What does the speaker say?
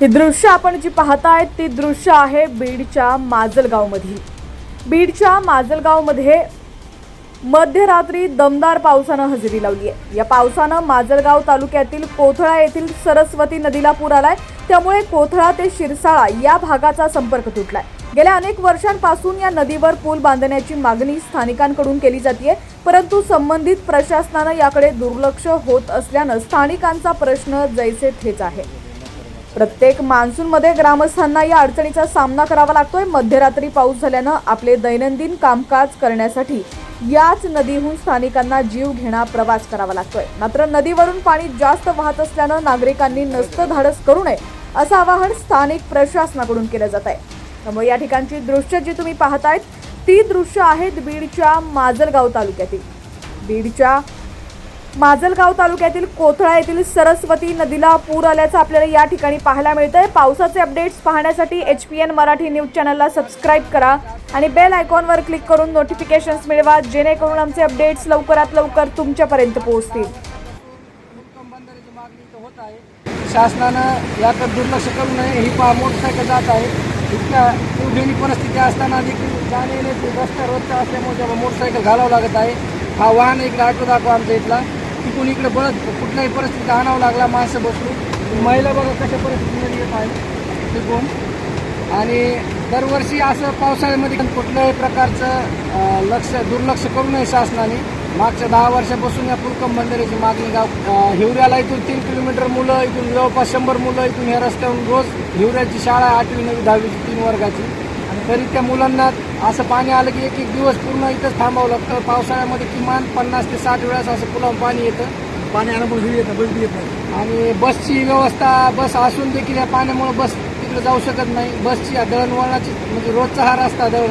ही दृश्य आपण जी पाहताय ती दृश्य आहे बीडच्या माजलगावमधील बीडच्या माजलगावमध्ये मध्यरात्री दमदार पावसानं हजेरी लावली आहे या पावसानं माजलगाव तालुक्यातील कोथळा येथील सरस्वती नदीला पूर आलाय. त्यामुळे कोथळा ते शिरसाळा या भागाचा संपर्क तुटलाय. गेल्या अनेक वर्षांपासून या नदीवर पूल बांधण्याची मागणी स्थानिकांकडून केली जाते परंतु संबंधित प्रशासनानं याकडे दुर्लक्ष होत असल्यानं स्थानिकांचा प्रश्न जैसे थेच आहे. प्रत्येक मान्सूनमध्ये ग्रामस्थांना या अडचणीचा सामना करावा लागतोय. मध्यरात्री पाऊस झाल्यानं आपले दैनंदिन कामकाज करण्यासाठी याच नदीहून स्थानिकांना जीव घेणा प्रवास करावा लागतोय. मात्र नदीवरून पाणी जास्त वाहत असल्यानं नागरिकांनी नसतं धाडस करू नये असं आवाहन स्थानिक प्रशासनाकडून केलं जात आहे त्यामुळे या ठिकाणची दृश्य जी तुम्ही पाहतायत ती दृश्य आहेत बीडच्या माजलगाव तालुक्यातील. बीडच्या माजलगाव तालुक्यातील कोथळा येथील सरस्वती नदीला पूर आल्याचं आपल्याला या ठिकाणी पाहायला मिळतंय. पावसाचे अपडेट्स पाहण्यासाठी H P N Marathi news चॅनलला सबस्क्राईब करा आणि बेल आयकॉनवर क्लिक करून नोटिफिकेशन्स मिळवा जेणेकरून आमचे अपडेट्स लवकरात लवकर तुमच्यापर्यंत पोहोचतील. होत आहे शासनानं याकडे दुर्लक्ष करू नये ही पा मोटरसायकल जात आहे. इतक्या दुर्बिणी परिस्थिती असताना देखील जाणे येण्याची रस्ता रोजचा असल्यामुळे मोटरसायकल घालावं लागत आहे हा वाहन इकडे ऑटो दाखवा आमच्या इथला. तिकून इकडे बळत कुठल्याही परिस्थितीत आणावं लागला माणसं बसलो. महिला बघा कशा परिस्थितीमध्ये येत आहे तिकून आणि दरवर्षी असं पावसाळ्यामध्ये कुठल्याही प्रकारचं लक्ष दुर्लक्ष करू नये शासनाने. मागच्या दहा वर्षापासून या पुरकम मंदिराची मागणी गाव हिवऱ्याला इथून तीन किलोमीटर मुलं इथून जवळपास शंभर मुलं इथून या रस्त्यावरून रोज हिवऱ्याची शाळा आठवी नवी दहावीची तीन वर्गाची. तरी त्या मुलांना असं पाणी आलं की एक एक दिवस पूर्ण इथंच थांबावं लागतं. पावसाळ्यामध्ये किमान पन्नास ते साठ वेळास असं पुलावून पाणी येतं. पाणी आल्यामुळे येतं बस बी येत नाही. आणि बसची व्यवस्था बस असून देखील या पाण्यामुळे बस तिकडे जाऊ शकत नाही. बसची दळणवळणाची म्हणजे रोजचा हा रस्ता दळण